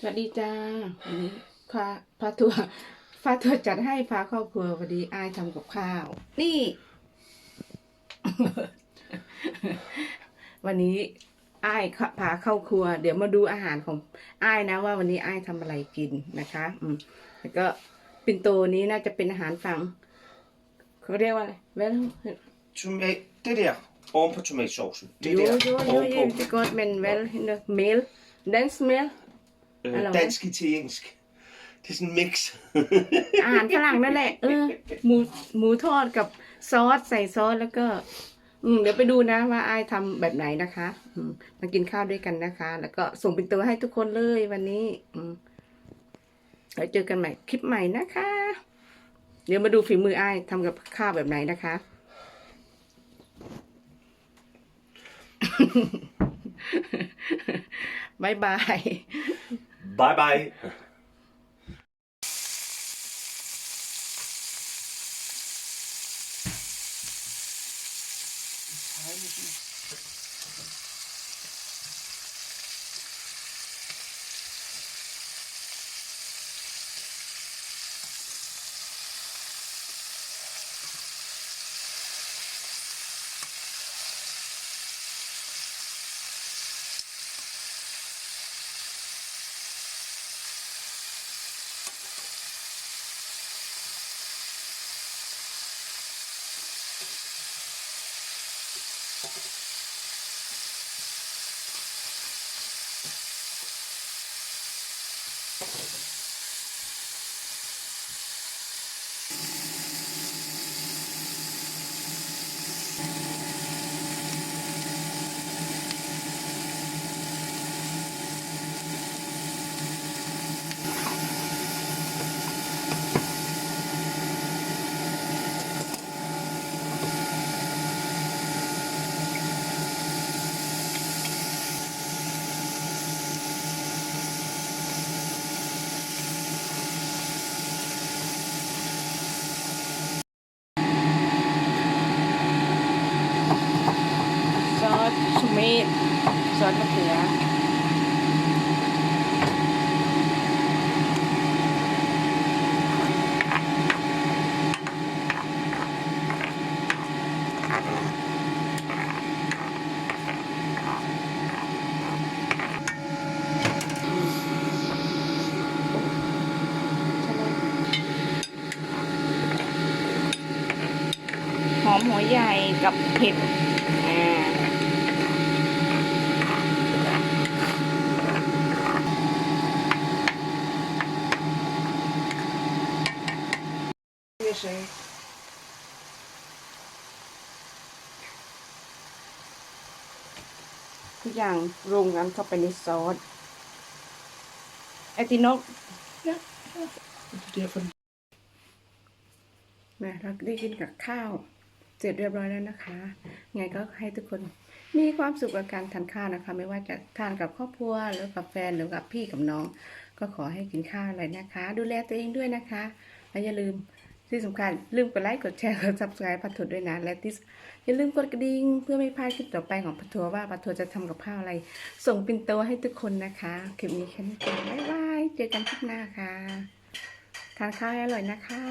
สวัสดีจ้าวันนี้พาพาทัวร์พาทัวร์จัดให้พาครอบครัวพอดีอายทำกับข้าว นี่ วันนี้อ้ายเข้าพาเข้าครัว เดี๋ยวมาดูอาหารของอ้ายนะ ว่าวันนี้อ้ายทำอะไรกินนะคะ อืมแล้วก็ปิ่นโตนี้น่าจะเป็นอาหารฝั่งเขาเรียกว่าอะไรเวล Toma- det der ovenpå tomatsaucen. Det โย der โยโยโย ovenpå ที่กดเป็นเวลเมลเดนส์เมล øh, Eller hvad? dansk italiensk. Det er sådan en mix. อาหารฝรั่งนั่นแหละ เออ หมูหมูทอดกับซอสใส่ซอสแล้วก็ อืมเดี๋ยวไปดูนะว่าอายทำแบบไหนนะคะ อืมมากินข้าวด้วยกันนะคะ แล้วก็ส่งเป็นตัวให้ทุกคนเลยวันนี้ อืมแล้วเจอกันใหม่คลิปใหม่นะคะ เดี๋ยวมาดูฝีมืออายทำกับข้าวแบบไหนนะคะ บายบาย Bye bye. ซอสมะเขือหอมหัวใหญ่กับเห็ด ทุกอย่างรวมกันเข้าไปในซอสไอติโนก Det er for นะเราได้กินกับข้าว เสร็จเรียบร้อยแล้วนะคะ ไงก็ให้ทุกคนมีความสุขกับการทานข้าวนะคะ ไม่ว่าจะทานกับครอบครัวหรือกับแฟนหรือกับพี่กับน้อง ก็ขอให้กินข้าวอะไรนะคะ ดูแลตัวเองด้วยนะคะ และอย่าลืม ที่สำคัญลืมกดไลค์กดแชร์กด subscribe พัทถุด้วยนะ และที่อย่าลืมกดกระดิ่งเพื่อไม่พลาดคลิปต่อไปของพัทถัวว่าพัทถัวจะทำกับข้าวอะไร ส่งปินโตให้ทุกคนนะคะ คลิปนี้แค่นี้ก่อนบ๊ายบาย เจอกันคลิปหน้าค่ะ ทานข้าวให้อร่อยนะคะ